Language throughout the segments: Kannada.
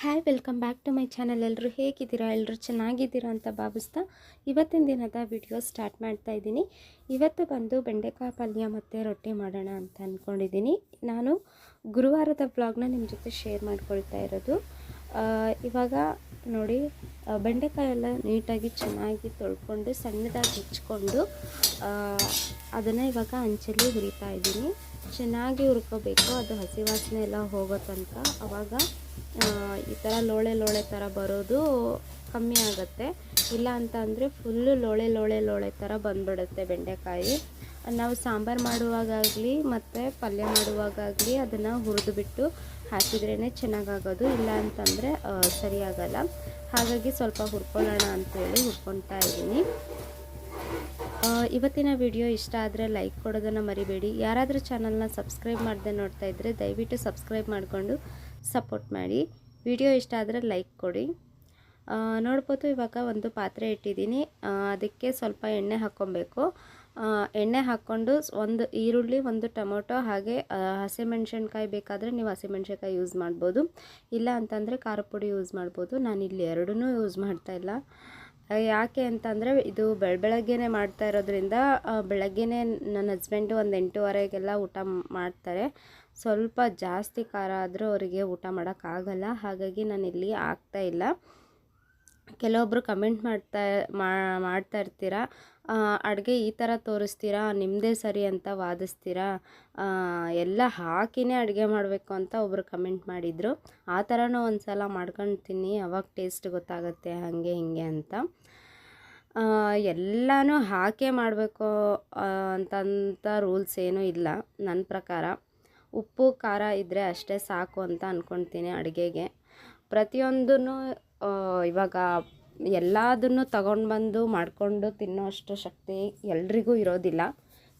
Hi welcome back to my channel ಎಲ್ಲರೂ ಹೇಗಿದ್ದೀರಾ? ಎಲ್ಲರೂ ಚೆನ್ನಾಗಿದ್ದೀರಾ ಅಂತ ಭಾವಿಸ್ತಾ ಇವತ್ತಿನ ದಿನದ ವಿಡಿಯೋ ಸ್ಟಾರ್ಟ್ ಮಾಡ್ತಾ ಇದ್ದೀನಿ. ಇವತ್ತು ಬಂದು ಬೆಂಡೆಕಾಯಿ ಪಲ್ಯ ಮತ್ತು ರೊಟ್ಟಿ ಮಾಡೋಣ ಅಂತ ಅಂದ್ಕೊಂಡಿದ್ದೀನಿ ನಾನು ಗುರುವಾರದ ಬ್ಲಾಗ್ನ ನಿಮ್ಮ ಜೊತೆ ಶೇರ್ ಮಾಡ್ಕೊಳ್ತಾ ಇರೋದು. ಇವಾಗ ನೋಡಿ ಬೆಂಡೆಕಾಯಿ ಎಲ್ಲ ನೀಟಾಗಿ ಚೆನ್ನಾಗಿ ತೊಳ್ಕೊಂಡು, ಸಣ್ಣದಾಗಿ ಹೆಚ್ಕೊಂಡು ಅದನ್ನು ಇವಾಗ ಅಂಚಲ್ಲಿ ಹುರಿತಾ ಇದ್ದೀನಿ. ಚೆನ್ನಾಗಿ ಹುರ್ಕೋಬೇಕು. ಅದು ಹಸಿ ವಾಸನೆ ಎಲ್ಲ ಹೋಗೋ ತನಕ. ಅವಾಗ ಈ ಥರ ಲೋಳೆ ಲೋಳೆ ಥರ ಬರೋದು ಕಮ್ಮಿ ಆಗುತ್ತೆ. ಇಲ್ಲ ಅಂತ ಅಂದರೆ ಫುಲ್ಲು ಲೋಳೆ ಲೋಳೆ ಲೋಳೆ ಥರ ಬಂದ್ಬಿಡುತ್ತೆ ಬೆಂಡೆಕಾಯಿ. ನಾವು ಸಾಂಬಾರು ಮಾಡುವಾಗಲಿ ಮತ್ತು ಪಲ್ಯ ಮಾಡುವಾಗಲಿ ಅದನ್ನು ಹುರಿದು ಬಿಟ್ಟು ಹಾಕಿದ್ರೇ ಚೆನ್ನಾಗಾಗೋದು, ಇಲ್ಲ ಅಂತಂದರೆ ಸರಿಯಾಗಲ್ಲ. ಹಾಗಾಗಿ ಸ್ವಲ್ಪ ಹುರ್ಕೊಳ್ಳೋಣ ಅಂತೇಳಿ ಹುರ್ಕೊತಾ ಇದ್ದೀನಿ. ಇವತ್ತಿನ ವಿಡಿಯೋ ಇಷ್ಟ ಆದರೆ ಲೈಕ್ ಕೊಡೋದನ್ನು ಮರಿಬೇಡಿ. ಯಾರಾದರೂ ಚಾನಲ್ನ ಸಬ್ಸ್ಕ್ರೈಬ್ ಮಾಡದೆ ನೋಡ್ತಾ ಇದ್ದರೆ ದಯವಿಟ್ಟು ಸಬ್ಸ್ಕ್ರೈಬ್ ಮಾಡಿಕೊಂಡು ಸಪೋರ್ಟ್ ಮಾಡಿ. ವಿಡಿಯೋ ಇಷ್ಟ ಆದರೆ ಲೈಕ್ ಕೊಡಿ. ನೋಡ್ಬೋದು ಇವಾಗ ಒಂದು ಪಾತ್ರೆ ಇಟ್ಟಿದ್ದೀನಿ. ಅದಕ್ಕೆ ಸ್ವಲ್ಪ ಎಣ್ಣೆ ಹಾಕ್ಕೊಬೇಕು. ಎಣ್ಣೆ ಹಾಕ್ಕೊಂಡು ಒಂದು ಈರುಳ್ಳಿ, ಒಂದು ಟೊಮೊಟೊ, ಹಾಗೆ ಹಸಿಮೆಣ್ಸಿನ್ಕಾಯಿ ಬೇಕಾದರೆ ನೀವು ಹಸಿಮೆಣ್ಸಿನ್ಕಾಯಿ ಯೂಸ್ ಮಾಡ್ಬೋದು. ಇಲ್ಲ ಅಂತಂದರೆ ಖಾರ ಪುಡಿ ಯೂಸ್ ಮಾಡ್ಬೋದು. ನಾನು ಇಲ್ಲಿ ಎರಡೂ ಯೂಸ್ ಮಾಡ್ತಾ ಇಲ್ಲ. ಯಾಕೆ ಅಂತಂದರೆ ಇದು ಬೆಳ ಮಾಡ್ತಾ ಇರೋದ್ರಿಂದ ಬೆಳಗ್ಗೆನೇ ನನ್ನ ಹಸ್ಬೆಂಡು ಒಂದು ಎಂಟೂವರೆಗೆಲ್ಲ ಊಟ ಮಾಡ್ತಾರೆ. ಸ್ವಲ್ಪ ಜಾಸ್ತಿ ಖಾರ ಆದರೂ ಅವರಿಗೆ ಊಟ ಮಾಡೋಕ್ಕಾಗಲ್ಲ ಹಾಗಾಗಿ ನಾನು ಇಲ್ಲಿ ಆಗ್ತಾ ಇಲ್ಲ. ಕೆಲವೊಬ್ಬರು ಕಮೆಂಟ್ ಮಾಡ್ತಾ ಮಾಡ್ತಾ ಇರ್ತೀರಾ? ಅಡುಗೆ ಈ ಥರ ತೋರಿಸ್ತೀರಾ ನಿಮ್ಮದೇ ಸರಿ ಅಂತ ವಾದಿಸ್ತೀರಾ ಎಲ್ಲ ಹಾಕಿನೇ ಅಡುಗೆ ಮಾಡಬೇಕು ಅಂತ ಒಬ್ಬರು ಕಮೆಂಟ್ ಮಾಡಿದರು. ಆ ಥರನೂ ಒಂದು ಸಲ ಮಾಡ್ಕೊಳ್ತೀನಿ ಅವಾಗ ಟೇಸ್ಟ್ ಗೊತ್ತಾಗುತ್ತೆ, ಹಾಗೆ ಹೀಗೆ ಅಂತ. ಎಲ್ಲನೂ ಹಾಕೇ ಮಾಡಬೇಕು ಅಂತಂತ ರೂಲ್ಸ್ ಏನೂ ಇಲ್ಲ ನನ್ನ ಪ್ರಕಾರ. ಉಪ್ಪು, ಖಾರ ಇದ್ದರೆ ಅಷ್ಟೇ ಸಾಕು ಅಂತ ಅಂದ್ಕೊಳ್ತೀನಿ ಅಡುಗೆಗೆ. ಪ್ರತಿಯೊಂದೂ ಇವಾಗ ಎಲ್ಲದನ್ನು ತಗೊಂಡು ಬಂದು ಮಾಡಿಕೊಂಡು ತಿನ್ನೋ ಅಷ್ಟು ಶಕ್ತಿ ಎಲ್ರಿಗೂ ಇರೋದಿಲ್ಲ.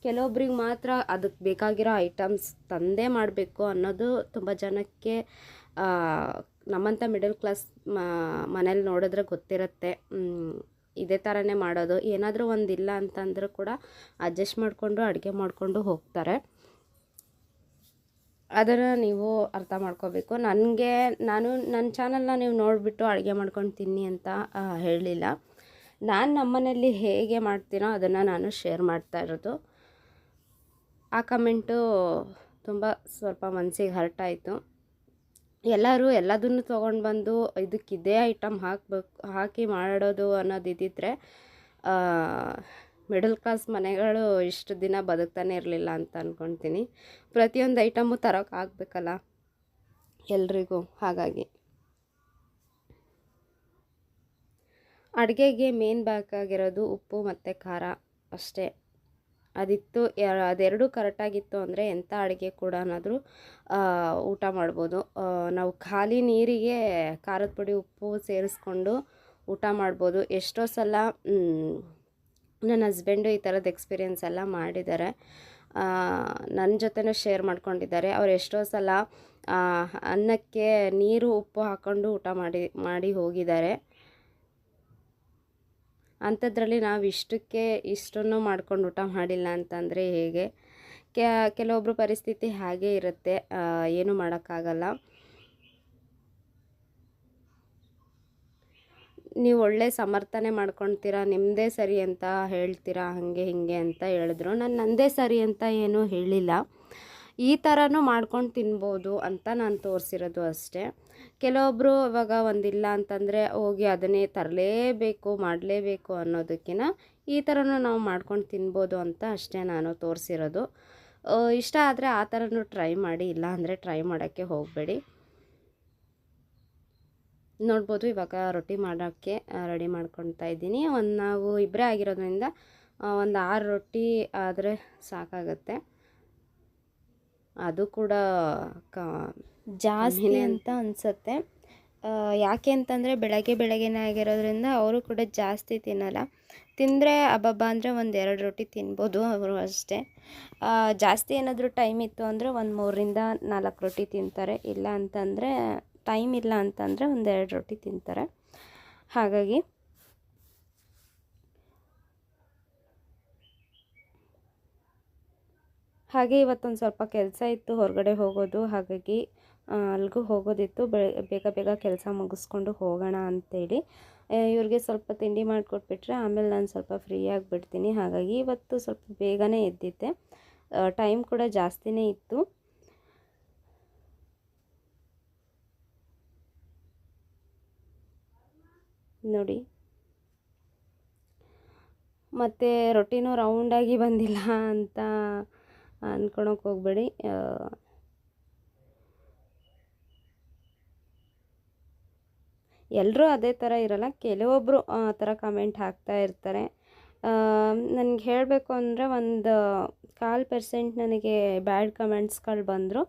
ಕೆಲವೊಬ್ರಿಗೆ ಮಾತ್ರ ಅದಕ್ಕೆ ಬೇಕಾಗಿರೋ ಐಟಮ್ಸ್ ತಂದೇ ಮಾಡಬೇಕು ಅನ್ನೋದು ತುಂಬ ಜನಕ್ಕೆ ನಮ್ಮಂಥ ಮಿಡಲ್ ಕ್ಲಾಸ್ ಮನೇಲಿ ನೋಡಿದ್ರೆ ಗೊತ್ತಿರುತ್ತೆ. ಇದೇ ಥರನೇ ಮಾಡೋದು. ಏನಾದರೂ ಒಂದು ಇಲ್ಲ ಅಂತಂದರೂ ಕೂಡ ಅಡ್ಜಸ್ಟ್ ಮಾಡಿಕೊಂಡು ಅಡುಗೆ ಮಾಡಿಕೊಂಡು ಹೋಗ್ತಾರೆ. ಅದನ್ನು ನೀವು ಅರ್ಥ ಮಾಡ್ಕೋಬೇಕು. ನನಗೆ, ನಾನು ನನ್ನ ಚಾನಲ್ನ ನೀವು ನೋಡಿಬಿಟ್ಟು ಅಡುಗೆ ಮಾಡ್ಕೊಂಡು ತಿನ್ನಿ ಅಂತ ಹೇಳಲಿಲ್ಲ. ನಾನು ನಮ್ಮನೇಲಿ ಹೇಗೆ ಮಾಡ್ತೀನೋ ಅದನ್ನು ನಾನು ಶೇರ್ ಮಾಡ್ತಾ ಇರೋದು. ಆ ಕಮೆಂಟು ತುಂಬ ಸ್ವಲ್ಪ ಮನಸ್ಸಿಗೆ ಹರ್ಟ್ ಆಯಿತು. ಎಲ್ಲರೂ ಎಲ್ಲದನ್ನು ತೊಗೊಂಡು ಬಂದು ಇದಕ್ಕಿದೇ ಇದೇ ಐಟಮ್ ಹಾಕಬೇಕು, ಹಾಕಿ ಮಾಡೋದು ಅನ್ನೋದು ಇದ್ದಿದ್ರೆ ಮಿಡಲ್ ಕ್ಲಾಸ್ ಮನೆಗಳು ಇಷ್ಟು ದಿನ ಬದುಕ್ತಾನೆ ಇರಲಿಲ್ಲ ಅಂತ ಅಂದ್ಕೊಳ್ತೀನಿ ಪ್ರತಿಯೊಂದು ಐಟಮು ತರೋಕೆ ಆಗಬೇಕಲ್ಲ ಎಲ್ರಿಗೂ ಹಾಗಾಗಿ. ಅಡುಗೆಗೆ ಮೇನ್ ಬೇಕಾಗಿರೋದು ಉಪ್ಪು ಮತ್ತು ಖಾರ ಅಷ್ಟೇ. ಅದಿತ್ತು ಅದೆರಡೂ ಕರೆಕ್ಟಾಗಿತ್ತು ಅಂದರೆ ಎಂಥ ಅಡುಗೆ ಕೂಡ ಅನ್ನಾದರೂ ಊಟ ಮಾಡ್ಬೋದು. ನಾವು ಖಾಲಿ ನೀರಿಗೆ ಖಾರದ ಪುಡಿ, ಉಪ್ಪು ಸೇರಿಸ್ಕೊಂಡು ಊಟ ಮಾಡ್ಬೋದು. ಎಷ್ಟೋ ಸಲ ನನ್ನ ಹಸ್ಬೆಂಡು ಈ ಥರದ ಎಕ್ಸ್ಪೀರಿಯೆನ್ಸ್ ಎಲ್ಲ ಮಾಡಿದ್ದಾರೆ ನನ್ನ ಜೊತೆನೂ ಶೇರ್ ಮಾಡ್ಕೊಂಡಿದ್ದಾರೆ. ಅವ್ರು ಎಷ್ಟೋ ಸಲ ಅನ್ನಕ್ಕೆ ನೀರು, ಉಪ್ಪು ಹಾಕ್ಕೊಂಡು ಊಟ ಮಾಡಿ ಮಾಡಿ ಹೋಗಿದ್ದಾರೆ. ಅಂಥದ್ರಲ್ಲಿ ನಾವು ಇಷ್ಟಕ್ಕೆ ಇಷ್ಟನ್ನು ಮಾಡ್ಕೊಂಡು ಊಟ ಮಾಡಿಲ್ಲ ಅಂತಂದರೆ ಹೇಗೆ? ಕೆಲವೊಬ್ಬರು ಪರಿಸ್ಥಿತಿ ಹಾಗೇ ಇರುತ್ತೆ. ಏನು ಮಾಡೋಕ್ಕಾಗಲ್ಲ. ನೀವು ಒಳ್ಳೆ ಸಮರ್ಥನೆ ಮಾಡ್ಕೊಳ್ತೀರಾ ನಿಮ್ಮದೇ ಸರಿ ಅಂತ ಹೇಳ್ತೀರಾ, ಹಾಗೆ ಹೀಗೆ ಅಂತ ಹೇಳಿದ್ರು. ನಾನು ನನ್ನದೇ ಸರಿ ಅಂತ ಏನೂ ಹೇಳಿಲ್ಲ. ಈ ಥರನೂ ಮಾಡ್ಕೊಂಡು ತಿನ್ಬೋದು ಅಂತ ನಾನು ತೋರಿಸಿರೋದು ಅಷ್ಟೇ. ಕೆಲವೊಬ್ಬರು ಇವಾಗ ಒಂದಿಲ್ಲ ಅಂತಂದರೆ ಹೋಗಿ ಅದನ್ನೇ ತರಲೇಬೇಕು, ಮಾಡಲೇಬೇಕು ಅನ್ನೋದಕ್ಕಿಂತ ಈ ಥರನೂ ನಾವು ಮಾಡ್ಕೊಂಡು ತಿನ್ಬೋದು ಅಂತ ಅಷ್ಟೇ ನಾನು ತೋರಿಸಿರೋದು. ಇಷ್ಟ ಆದರೆ ಆ ಥರನೂ ಟ್ರೈ ಮಾಡಿ ಇಲ್ಲ ಅಂದರೆ ಟ್ರೈ ಮಾಡೋಕ್ಕೆ ಹೋಗಬೇಡಿ. ನೋಡ್ಬೋದು ಇವಾಗ ರೊಟ್ಟಿ ಮಾಡೋಕ್ಕೆ ರೆಡಿ ಮಾಡ್ಕೊಳ್ತಾ ಇದ್ದೀನಿ. ಒಂದು ನಾವು ಇಬ್ಬರೇ ಆಗಿರೋದ್ರಿಂದ ಒಂದು ಆರು ರೊಟ್ಟಿ ಆದರೆ ಸಾಕಾಗತ್ತೆ. ಅದು ಕೂಡ ಕ ಜಾಸ್ತಿ ಅಂತ ಅನಿಸುತ್ತೆ. ಯಾಕೆ ಅಂತಂದರೆ ಬೆಳಗ್ಗೆ ಬೆಳಗ್ಗೆನೇ ಆಗಿರೋದ್ರಿಂದ ಅವರು ಕೂಡ ಜಾಸ್ತಿ ತಿನ್ನಲ್ಲ. ತಿಂದರೆ ಅಬ್ಬಬ್ಬ ಅಂದರೆ ಒಂದು ಎರಡು ರೊಟ್ಟಿ ತಿನ್ಬೋದು ಅವರು ಅಷ್ಟೇ. ಜಾಸ್ತಿ ಏನಾದರೂ ಟೈಮ್ ಇತ್ತು ಅಂದರೆ ಒಂದು ಮೂರರಿಂದ ನಾಲ್ಕು ರೊಟ್ಟಿ ತಿಂತಾರೆ. ಇಲ್ಲ ಅಂತಂದರೆ ಟೈಮ್ ಇಲ್ಲ ಅಂತಂದರೆ ಒಂದೆರಡು ರೊಟ್ಟಿ ತಿಂತಾರೆ. ಹಾಗಾಗಿ ಹಾಗೆ ಇವತ್ತೊಂದು ಸ್ವಲ್ಪ ಕೆಲಸ ಇತ್ತು, ಹೊರಗಡೆ ಹೋಗೋದು, ಹಾಗಾಗಿ ಅಲ್ಲಿಗೂ ಹೋಗೋದಿತ್ತು. ಬೆ, ಬೇಗ ಬೇಗ ಕೆಲಸ ಮುಗಿಸ್ಕೊಂಡು ಹೋಗೋಣ ಅಂತೇಳಿ. ಇವ್ರಿಗೆ ಸ್ವಲ್ಪ ತಿಂಡಿ ಮಾಡಿಕೊಟ್ಬಿಟ್ರೆ ಆಮೇಲೆ ನಾನು ಸ್ವಲ್ಪ ಫ್ರೀ ಆಗಿಬಿಡ್ತೀನಿ. ಹಾಗಾಗಿ ಇವತ್ತು ಸ್ವಲ್ಪ ಬೇಗನೆ ಎದ್ದಿದ್ದೆ. ಟೈಮ್ ಕೂಡ ಜಾಸ್ತಿನೇ ಇತ್ತು. ನೋಡಿ. ಮತ್ತು ರೊಟ್ಟಿನೂ ರೌಂಡಾಗಿ ಬಂದಿಲ್ಲ ಅಂತ ಅಂದ್ಕೊಳಕ್ಕೆ ಹೋಗಬೇಡಿ. ಎಲ್ಲರೂ ಅದೇ ಥರ ಇರಲ್ಲ ಕೆಲವೊಬ್ಬರು ಆ ಥರ ಕಮೆಂಟ್ ಹಾಕ್ತಾ ಇರ್ತಾರೆ. ನನಗೆ ಹೇಳಬೇಕು ಅಂದರೆ ಒಂದು ಕಾಲು ಪರ್ಸೆಂಟ್ ನನಗೆ ಬ್ಯಾಡ್ ಕಮೆಂಟ್ಸ್ಗಳು ಬಂದರು.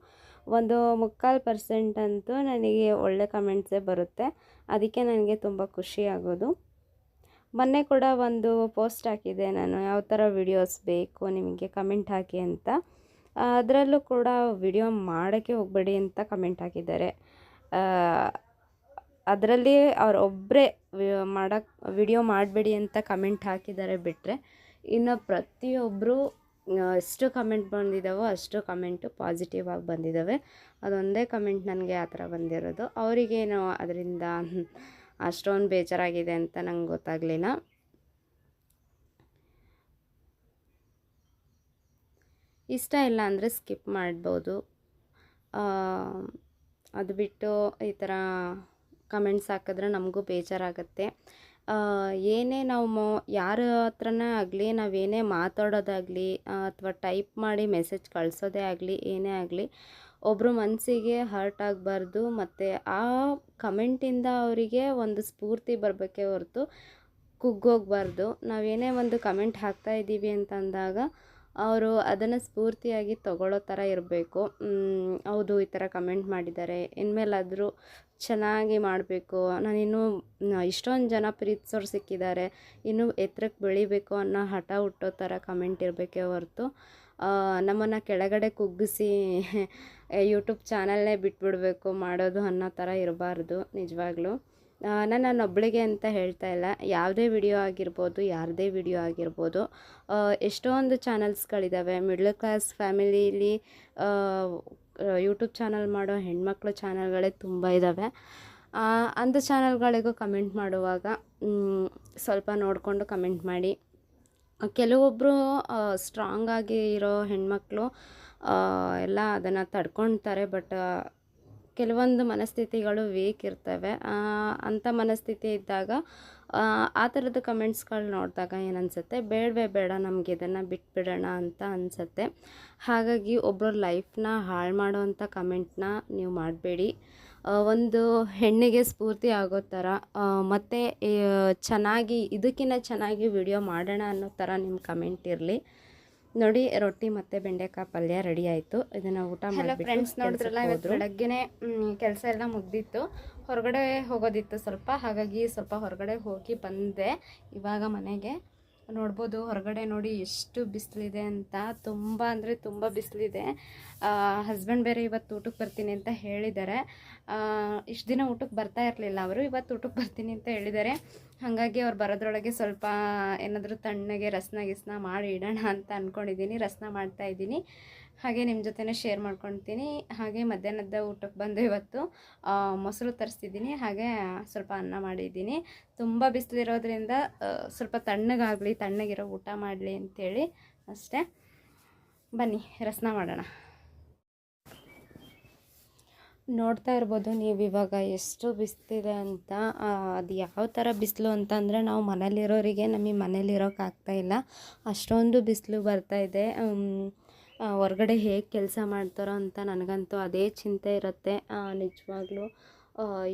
ಒಂದು ಮುಕ್ಕಾಲು ಪರ್ಸೆಂಟ್ ಅಂತೂ ನನಗೆ ಒಳ್ಳೆ ಕಮೆಂಟ್ಸೇ ಬರುತ್ತೆ. ಅದಕ್ಕೆ ನನಗೆ ತುಂಬ ಖುಷಿ ಆಗೋದು. ಮೊನ್ನೆ ಕೂಡ ಒಂದು ಪೋಸ್ಟ್ ಹಾಕಿದೆ ನಾನು. ಯಾವ ಥರ ವಿಡಿಯೋಸ್ ಬೇಕು, ನಿಮಗೆ ಕಮೆಂಟ್ ಹಾಕಿ ಅಂತ. ಅದರಲ್ಲೂ ಕೂಡ ವಿಡಿಯೋ ಮಾಡೋಕ್ಕೆ ಹೋಗಬೇಡಿ ಅಂತ ಕಮೆಂಟ್ ಹಾಕಿದ್ದಾರೆ. ಅದರಲ್ಲಿ ಅವರೊಬ್ಬರೇ ಮಾಡೋಕ್ಕೆ ವಿಡಿಯೋ ಮಾಡಬೇಡಿ ಅಂತ ಕಮೆಂಟ್ ಹಾಕಿದ್ದಾರೆ ಬಿಟ್ಟರೆ ಇನ್ನು ಪ್ರತಿಯೊಬ್ಬರು ಎಷ್ಟು ಕಮೆಂಟ್ ಬಂದಿದ್ದಾವೋ ಅಷ್ಟು ಕಮೆಂಟು ಪಾಸಿಟಿವ್ ಆಗಿ ಬಂದಿದ್ದಾವೆ ಅದೊಂದೇ ಕಮೆಂಟ್ ನನಗೆ ಆ ಥರ ಬಂದಿರೋದು. ಅವರಿಗೇನು ಅದರಿಂದ ಅಷ್ಟೊಂದು ಬೇಜಾರಾಗಿದೆ ಅಂತ ನಂಗೆ ಗೊತ್ತಾಗಲಿಲ್ಲ. ಇಷ್ಟ ಇಲ್ಲ ಅಂದರೆ ಸ್ಕಿಪ್ ಮಾಡ್ಬೋದು. ಅದು ಬಿಟ್ಟು ಈ ಥರ ಕಮೆಂಟ್ಸ್ ಹಾಕಿದ್ರೆ ನಮಗೂ ಬೇಜಾರಾಗುತ್ತೆ. ಏನೇ ನಾವು ಮೊ, ಯಾರ ಹತ್ರನೇ ಆಗಲಿ ನಾವೇನೇ ಮಾತಾಡೋದಾಗಲಿ ಅಥವಾ ಟೈಪ್ ಮಾಡಿ ಮೆಸೇಜ್ ಕಳಿಸೋದೇ ಆಗಲಿ, ಏನೇ ಆಗಲಿ ಒಬ್ಬರ ಮನಸ್ಸಿಗೆ ಹರ್ಟ್ ಆಗಬಾರ್ದು, ಮತ್ತು ಆ ಕಮೆಂಟಿಂದ ಅವರಿಗೆ ಒಂದು ಸ್ಫೂರ್ತಿ ಬರಬೇಕೇ ಹೊರತು ಕುಗ್ಗೋಗಬಾರ್ದು. ನಾವೇನೇ ಒಂದು ಕಮೆಂಟ್ ಹಾಕ್ತಾ ಇದ್ದೀವಿ ಅಂತ ಅಂದಾಗ ಅವರು ಅದನ್ನು ಸ್ಫೂರ್ತಿಯಾಗಿ ತಗೊಳ್ಳೋ ಥರ ಇರಬೇಕು. ಹೌದು, ಈ ಥರ ಕಮೆಂಟ್ ಮಾಡಿದ್ದಾರೆ. ಇನ್ಮೇಲಾದರೂ ಚೆನ್ನಾಗಿ ಮಾಡಬೇಕು. ನಾನಿನ್ನೂ ಇಷ್ಟೊಂದು ಜನ ಪ್ರೀತಿಸೋರು ಸಿಕ್ಕಿದ್ದಾರೆ. ಇನ್ನೂ ಎತ್ತರಕ್ಕೆ ಬೆಳಿಬೇಕು ಅನ್ನೋ ಹಠ ಹುಟ್ಟೋ ಥರ ಕಮೆಂಟ್ ಇರಬೇಕೇ ಹೊರತು. ನಮ್ಮನ್ನು ಕೆಳಗಡೆ ಕುಗ್ಗಿಸಿ ಯೂಟ್ಯೂಬ್ ಚಾನಲ್ನೇ ಬಿಟ್ಬಿಡಬೇಕು ಮಾಡೋದು ಅನ್ನೋ ಥರ ಇರಬಾರ್ದು, ನಿಜವಾಗ್ಲೂ. ನಾನು ನನ್ನೊಬ್ಬಳಿಗೆ ಅಂತ ಹೇಳ್ತಾ ಇಲ್ಲ. ಯಾವುದೇ ವಿಡಿಯೋ ಆಗಿರ್ಬೋದು, ಯಾರದೇ ವಿಡಿಯೋ ಆಗಿರ್ಬೋದು ಎಷ್ಟೊಂದು ಚಾನಲ್ಸ್ಗಳಿದ್ದಾವೆ ಮಿಡ್ಲ್ ಕ್ಲಾಸ್ ಫ್ಯಾಮಿಲೀಲಿ ಯೂಟ್ಯೂಬ್ ಚಾನಲ್ ಮಾಡೋ ಹೆಣ್ಮಕ್ಳು ಚಾನಲ್ಗಳೇ ತುಂಬ ಇದ್ದಾವೆ ಅಂಥ ಚಾನಲ್ಗಳಿಗೂ ಕಮೆಂಟ್ ಮಾಡುವಾಗ ಸ್ವಲ್ಪ ನೋಡಿಕೊಂಡು ಕಮೆಂಟ್ ಮಾಡಿ. ಕೆಲವೊಬ್ಬರು ಸ್ಟ್ರಾಂಗ್ ಆಗಿ ಇರೋ ಹೆಣ್ಮಕ್ಳು ಎಲ್ಲ ಅದನ್ನು ತಡ್ಕೊಳ್ತಾರೆ ಬಟ್ ಕೆಲವೊಂದು ಮನಸ್ಥಿತಿಗಳು ವೀಕ್ ಇರ್ತವೆ. ಅಂಥ ಮನಸ್ಥಿತಿ ಇದ್ದಾಗ, ಆ ಥರದ ಕಮೆಂಟ್ಸ್ಗಳು ನೋಡಿದಾಗ ಏನನ್ಸುತ್ತೆ? ಬೇಡವೇ ಬೇಡ, ನಮಗೆ ಇದನ್ನು ಬಿಟ್ಬಿಡೋಣ ಅಂತ ಅನಿಸುತ್ತೆ. ಹಾಗಾಗಿ ಒಬ್ಬರ ಲೈಫ್ನ ಹಾಳು ಮಾಡೋವಂಥ ಕಮೆಂಟ್ನ ನೀವು ಮಾಡಬೇಡಿ. ಒಂದು ಹೆಣ್ಣಿಗೆ ಸ್ಫೂರ್ತಿ ಆಗೋ ಥರ ಮತ್ತು ಚೆನ್ನಾಗಿ ಇದಕ್ಕಿಂತ ಚೆನ್ನಾಗಿ ವಿಡಿಯೋ ಮಾಡೋಣ ಅನ್ನೋ ಥರ ನಿಮ್ಮ ಕಮೆಂಟ್ ಇರಲಿ. ನೋಡಿ ರೊಟ್ಟಿ ಮತ್ತು ಬೆಂಡೆಕಾಯಿ ಪಲ್ಯ ರೆಡಿ ಆಯಿತು. ಇದನ್ನು ಊಟ ಮಾಡಿ ಫ್ರೆಂಡ್ಸ್ ನೋಡಿದ್ರಲ್ಲ ಇವತ್ತು ಬೆಳಗ್ಗೆನೆ ಕೆಲಸ ಎಲ್ಲ ಮುಗ್ದಿತ್ತು. ಹೊರಗಡೆ ಹೋಗೋದಿತ್ತು ಸ್ವಲ್ಪ ಹಾಗಾಗಿ ಸ್ವಲ್ಪ ಹೊರಗಡೆ ಹೋಗಿ ಬಂದೆ. ಇವಾಗ ಮನೆಗೆ. ನೋಡ್ಬೋದು, ಹೊರಗಡೆ ನೋಡಿ ಎಷ್ಟು ಬಿಸಿಲಿದೆ ಅಂತ. ತುಂಬ ಅಂದರೆ ತುಂಬ ಬಿಸಿಲಿದೆ. ಹಸ್ಬೆಂಡ್ ಬೇರೆ ಇವತ್ತು ಊಟಕ್ಕೆ ಬರ್ತೀನಿ ಅಂತ ಹೇಳಿದ್ದಾರೆ. ಇಷ್ಟು ದಿನ ಊಟಕ್ಕೆ ಬರ್ತಾ ಇರಲಿಲ್ಲ ಅವರು, ಇವತ್ತು ಊಟಕ್ಕೆ ಬರ್ತೀನಿ ಅಂತ ಹೇಳಿದ್ದಾರೆ. ಹಾಗಾಗಿ ಅವ್ರು ಬರೋದ್ರೊಳಗೆ ಸ್ವಲ್ಪ ಏನಾದರೂ ತಣ್ಣಗೆ ರಸನ ಗಿಸ್ನ ಮಾಡಿ ಇಡೋಣ ಅಂತ ಅಂದ್ಕೊಂಡಿದ್ದೀನಿ ರಸನ ಮಾಡ್ತಾ ಇದ್ದೀನಿ. ಹಾಗೆ ನಿಮ್ಮ ಜೊತೆನೇ ಶೇರ್ ಮಾಡ್ಕೊತೀನಿ. ಹಾಗೆ ಮಧ್ಯಾಹ್ನದ ಊಟಕ್ಕೆ ಬಂದು ಇವತ್ತು ಮೊಸರು ತರಿಸ್ತಿದ್ದೀನಿ ಹಾಗೆ ಸ್ವಲ್ಪ ಅನ್ನ ಮಾಡಿದ್ದೀನಿ. ತುಂಬ ಬಿಸಿಲಿರೋದ್ರಿಂದ ಸ್ವಲ್ಪ ತಣ್ಣಗಾಗಲಿ, ತಣ್ಣಗಿರೋ ಊಟ ಮಾಡಲಿ ಅಂಥೇಳಿ ಅಷ್ಟೇ. ಬನ್ನಿ, ರಸನ ಮಾಡೋಣ. ನೋಡ್ತಾ ಇರ್ಬೋದು ನೀವು ಇವಾಗ ಎಷ್ಟು ಬಿಸಿಲಿದೆ ಅಂತ. ಅದು ಯಾವ ಥರ ಬಿಸಿಲು ಅಂತಂದರೆ ನಾವು ಮನೇಲಿರೋರಿಗೆ ನಮಗೆ ಮನೇಲಿರೋಕೆ ಆಗ್ತಾ ಇಲ್ಲ. ಅಷ್ಟೊಂದು ಬಿಸಿಲು ಬರ್ತಾಯಿದೆ ಹೊರಗಡೆ ಹೇಗೆ ಕೆಲಸ ಮಾಡ್ತಾರೋ ಅಂತ ನನಗಂತೂ ಅದೇ ಚಿಂತೆ ಇರುತ್ತೆ. ನಿಜವಾಗ್ಲೂ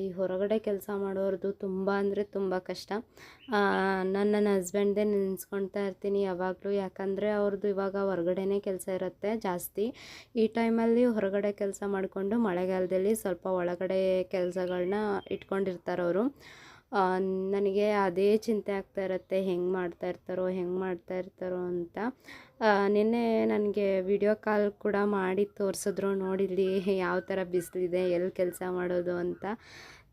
ಈ ಹೊರಗಡೆ ಕೆಲಸ ಮಾಡೋರ್ದು ತುಂಬ ಅಂದರೆ ತುಂಬ ಕಷ್ಟ. ನಾನು ನನ್ನ ಹಸ್ಬೆಂಡ್ದೇ ನೆನೆಸ್ಕೊಳ್ತಾ ಇರ್ತೀನಿ ಯಾವಾಗಲೂ. ಯಾಕಂದರೆ ಅವ್ರದ್ದು ಇವಾಗ ಹೊರಗಡೆನೇ ಕೆಲಸ ಇರುತ್ತೆ ಜಾಸ್ತಿ. ಈ ಟೈಮಲ್ಲಿ ಹೊರಗಡೆ ಕೆಲಸ ಮಾಡಿಕೊಂಡು ಮಳೆಗಾಲದಲ್ಲಿ ಸ್ವಲ್ಪ ಒಳಗಡೆ ಕೆಲಸಗಳನ್ನ ಇಟ್ಕೊಂಡಿರ್ತಾರೆ ಅವರು ನನಗೆ ಅದೇ ಚಿಂತೆ ಆಗ್ತಾ ಇರುತ್ತೆ, ಹೆಂಗೆ ಮಾಡ್ತಾ ಇರ್ತಾರೋ, ಹೆಂಗೆ ಮಾಡ್ತಾ ಇರ್ತಾರೋ ಅಂತ. ನಿನ್ನೆ ನನಗೆ ವಿಡಿಯೋ ಕಾಲ್ ಕೂಡ ಮಾಡಿ ತೋರಿಸಿದ್ರು ನೋಡಿಲ್ಲಿ ಯಾವ ಥರ ಬಿಸಿಲಿದೆ ಎಲ್ಲಿ ಕೆಲಸ ಮಾಡೋದು ಅಂತ.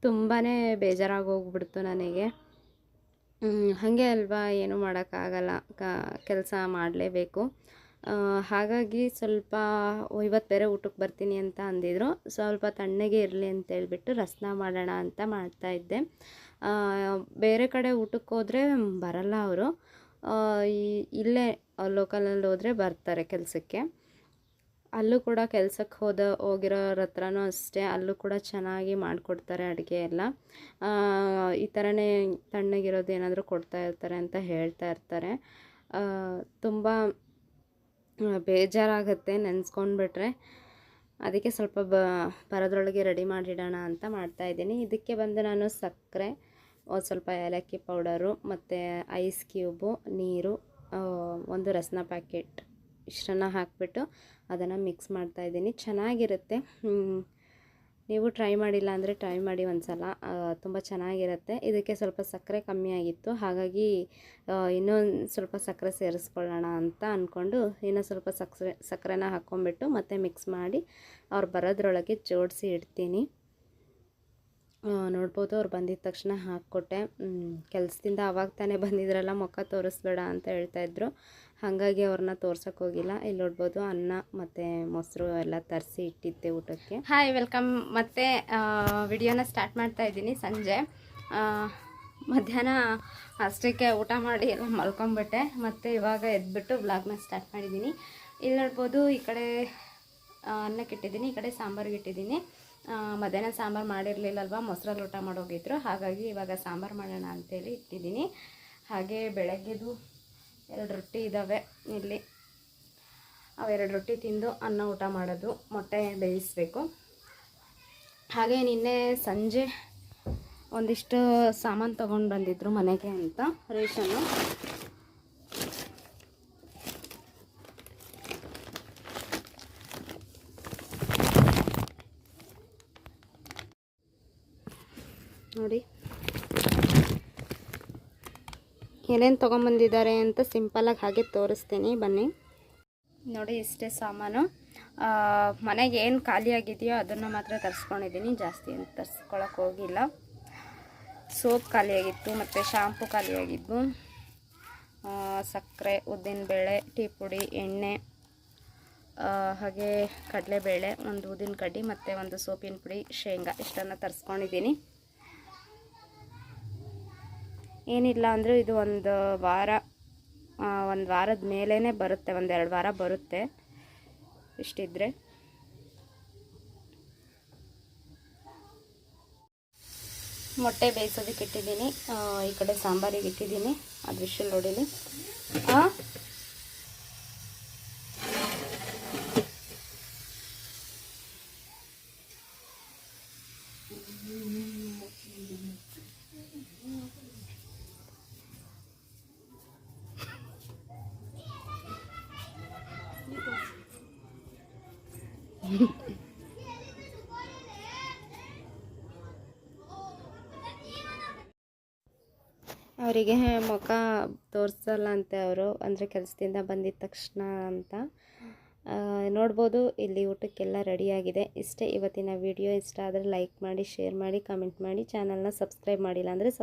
ತುಂಬಾ ಬೇಜಾರಾಗಿ ಹೋಗ್ಬಿಡ್ತು ನನಗೆ ಹಾಗೆ ಅಲ್ವಾ, ಏನೂ ಮಾಡೋಕ್ಕಾಗಲ್ಲ, ಕ, ಕೆಲಸ ಮಾಡಲೇಬೇಕು. ಹಾಗಾಗಿ ಸ್ವಲ್ಪ ಇವತ್ತು ಬೇರೆ ಊಟಕ್ಕೆ ಬರ್ತೀನಿ ಅಂತ ಅಂದಿದ್ರು. ಸ್ವಲ್ಪ ತಣ್ಣಗೆ ಇರಲಿ ಅಂತ ಹೇಳ್ಬಿಟ್ಟು ರಸನ ಮಾಡೋಣ ಅಂತ ಮಾಡ್ತಾಯಿದ್ದೆ ಬೇರೆ ಕಡೆ ಊಟಕ್ಕೆ ಹೋದರೆ ಬರಲ್ಲ ಅವರು. ಇಲ್ಲೇ ಲೋಕಲಲ್ಲಿ ಹೋದರೆ ಬರ್ತಾರೆ ಕೆಲಸಕ್ಕೆ. ಅಲ್ಲೂ ಕೂಡ ಕೆಲ್ಸಕ್ಕೆ ಹೋದ ಹೋಗಿರೋರ ಹತ್ರನೂ ಅಷ್ಟೇ, ಅಲ್ಲೂ ಕೂಡ ಚೆನ್ನಾಗಿ ಮಾಡಿಕೊಡ್ತಾರೆ ಅಡುಗೆ ಎಲ್ಲ. ಈ ಥರನೇ ತಣ್ಣಗಿರೋದು ಏನಾದರೂ ಕೊಡ್ತಾ ಇರ್ತಾರೆ ಅಂತ ಹೇಳ್ತಾ ಇರ್ತಾರೆ. ತುಂಬ ಬೇಜಾರಾಗುತ್ತೆ ನೆನೆಸ್ಕೊಂಡ್ಬಿಟ್ರೆ. ಅದಕ್ಕೆ ಸ್ವಲ್ಪ ಬ, ಬರೋದ್ರೊಳಗೆ ರೆಡಿ ಮಾಡಿಡೋಣ ಅಂತ ಮಾಡ್ತಾಯಿದ್ದೀನಿ ಇದಕ್ಕೆ ಬಂದು ನಾನು ಸಕ್ಕರೆ. ಒಂದು ಸ್ವಲ್ಪ ಏಲಕ್ಕಿ ಪೌಡರು ಮತ್ತು ಐಸ್ ಕ್ಯೂಬು, ನೀರು ಒಂದು ರಸನ ಪ್ಯಾಕೆಟ್ ಇಷ್ಟನ್ನು ಹಾಕಿಬಿಟ್ಟು ಅದನ್ನು ಮಿಕ್ಸ್ ಮಾಡ್ತಾಯಿದ್ದೀನಿ ಚೆನ್ನಾಗಿರುತ್ತೆ. ನೀವು ಟ್ರೈ ಮಾಡಿಲ್ಲ ಅಂದರೆ ಟ್ರೈ ಮಾಡಿ ಒಂದು ಸಲ ತುಂಬ ಚೆನ್ನಾಗಿರುತ್ತೆ. ಇದಕ್ಕೆ ಸ್ವಲ್ಪ ಸಕ್ಕರೆ ಕಮ್ಮಿ ಆಗಿತ್ತು. ಹಾಗಾಗಿ ಇನ್ನೊಂದು ಸ್ವಲ್ಪ ಸಕ್ಕರೆ ಸೇರಿಸ್ಕೊಳ್ಳೋಣ ಅಂತ ಅಂದ್ಕೊಂಡು ಇನ್ನೂ ಸ್ವಲ್ಪ ಸಕ್ಕರೆ ಸಕ್ಕರೆನ ಹಾಕ್ಕೊಂಬಿಟ್ಟು ಮತ್ತೆ ಮಿಕ್ಸ್ ಮಾಡಿ ಅವ್ರು ಬರೋದ್ರೊಳಗೆ ಜೋಡಿಸಿ ಇಡ್ತೀನಿ. ನೋಡ್ಬೋದು ಅವ್ರು ಬಂದಿದ್ದ ತಕ್ಷಣ ಹಾಕ್ಕೊಟ್ಟೆ. ಕೆಲಸದಿಂದ ಅವಾಗ ತಾನೇ ಬಂದಿದ್ರಲ್ಲ, ಮುಖ ತೋರಿಸ್ಬೇಡ ಅಂತ ಹೇಳ್ತಾಯಿದ್ರು ಹಾಗಾಗಿ ಅವ್ರನ್ನ ತೋರ್ಸೋಕೆ ಹೋಗಿಲ್ಲ. ಇಲ್ಲಿ ನೋಡ್ಬೋದು ಅನ್ನ ಮತ್ತು ಮೊಸರು ಎಲ್ಲ ತರಿಸಿ ಇಟ್ಟಿದ್ದೆ ಊಟಕ್ಕೆ. ಹಾಯ್ ವೆಲ್ಕಮ್ ಮತ್ತೆ ವಿಡಿಯೋನ ಸ್ಟಾರ್ಟ್ ಮಾಡ್ತಾ ಇದ್ದೀನಿ ಸಂಜೆ. ಮಧ್ಯಾಹ್ನ ಅಷ್ಟಕ್ಕೆ ಊಟ ಮಾಡಿ ಎಲ್ಲ ಮಲ್ಕೊಂಬಿಟ್ಟೆ. ಮತ್ತು ಇವಾಗ ಎದ್ಬಿಟ್ಟು ಬ್ಲಾಗ್ನ ಸ್ಟಾರ್ಟ್ ಮಾಡಿದ್ದೀನಿ. ಇಲ್ಲಿ ನೋಡ್ಬೋದು ಈ ಕಡೆ ಅನ್ನಕ್ಕೆ ಇಟ್ಟಿದ್ದೀನಿ ಈ ಕಡೆ ಸಾಂಬಾರಿಗೆ ಇಟ್ಟಿದ್ದೀನಿ. ಮಧ್ಯಾಹ್ನ ಸಾಂಬಾರು ಮಾಡಿರಲಿಲ್ಲಲ್ವ, ಮೊಸರಲ್ಲಿ ಊಟ ಮಾಡೋಗಿದ್ರು. ಹಾಗಾಗಿ ಇವಾಗ ಸಾಂಬಾರು ಮಾಡೋಣ ಅಂತೇಳಿ ಇಟ್ಟಿದ್ದೀನಿ. ಹಾಗೆ ಬೆಳಗ್ಗೆದು ಎರಡು ರೊಟ್ಟಿ ಇದ್ದಾವೆ ಇಲ್ಲಿ. ಅವೆರಡು ರೊಟ್ಟಿ ತಿಂದು ಅನ್ನ ಊಟ ಮಾಡೋದು, ಮೊಟ್ಟೆ ಬೇಯಿಸಬೇಕು. ಹಾಗೆ ನಿನ್ನೆ ಸಂಜೆ ಒಂದಿಷ್ಟು ಸಾಮಾನು ತೊಗೊಂಡು ಬಂದಿದ್ರು ಮನೆಗೆ ಅಂತ ರೇಷನ್ನು. ನೋಡಿ. ಏನೇನು ತೊಗೊಂಬಂದಿದ್ದಾರೆ ಅಂತ ಸಿಂಪಲಾಗಿ ಹಾಗೆ ತೋರಿಸ್ತೀನಿ, ಬನ್ನಿ. ನೋಡಿ, ಇಷ್ಟೇ ಸಾಮಾನು. ಮನೆಗೆ ಏನು ಖಾಲಿಯಾಗಿದೆಯೋ ಅದನ್ನು ಮಾತ್ರ ತರಿಸ್ಕೊಂಡಿದ್ದೀನಿ. ಜಾಸ್ತಿ ಏನು ತರಿಸ್ಕೊಳಕ್ಕೆ ಹೋಗಿಲ್ಲ. ಸೋಪ್ ಖಾಲಿಯಾಗಿತ್ತು ಮತ್ತು ಶಾಂಪು ಖಾಲಿಯಾಗಿದ್ದು ಸಕ್ಕರೆ ಸಕ್ಕರೆ ಉದ್ದಿನಬೇಳೆ ಟೀ ಪುಡಿ, ಎಣ್ಣೆ ಹಾಗೆ ಕಡಲೆಬೇಳೆ, ಒಂದು ಉದ್ದಿನ ಕಡ್ಡಿ, ಮತ್ತು ಒಂದು ಸೋಪಿನ ಪುಡಿ, ಶೇಂಗಾ, ಇಷ್ಟನ್ನು ತರಿಸ್ಕೊಂಡಿದ್ದೀನಿ. ಏನಿಲ್ಲ ಅಂದರೂ ಇದು ಒಂದು ವಾರ ಒಂದು ವಾರದ ಮೇಲೇ ಬರುತ್ತೆ, ಒಂದು ಎರಡು ವಾರ ಬರುತ್ತೆ ಇಷ್ಟಿದ್ರೆ. ಮೊಟ್ಟೆ ಬೇಯಿಸೋದಕ್ಕೆ ಇಟ್ಟಿದ್ದೀನಿ ಈ ಕಡೆ ಸಾಂಬಾರಿಗೆ ಇಟ್ಟಿದ್ದೀನಿ ಅದು ವಿಷಲ್ ನೋಡಿಲಿ ಹಾಂ ಅವರಿಗೆ ಮುಖ ತೋರಿಸಲ್ಲ ಅಂತೆ ಅವರು, ಅಂದರೆ ಕೆಲಸದಿಂದ ಬಂದಿದ್ದ ತಕ್ಷಣ ಅಂತ. ನೋಡ್ಬೋದು, ಇಲ್ಲಿ ಊಟಕ್ಕೆಲ್ಲ ರೆಡಿಯಾಗಿದೆ ಇಷ್ಟೇ ಇವತ್ತಿನ ವಿಡಿಯೋ ಇಷ್ಟ ಆದರೆ ಲೈಕ್ ಮಾಡಿ ಶೇರ್ ಮಾಡಿ ಕಮೆಂಟ್ ಮಾಡಿ. ಚಾನಲ್ನ ಸಬ್ಸ್ಕ್ರೈಬ್ ಮಾಡಿಲ್ಲ ಅಂದರೆ ಸಬ್ಸ್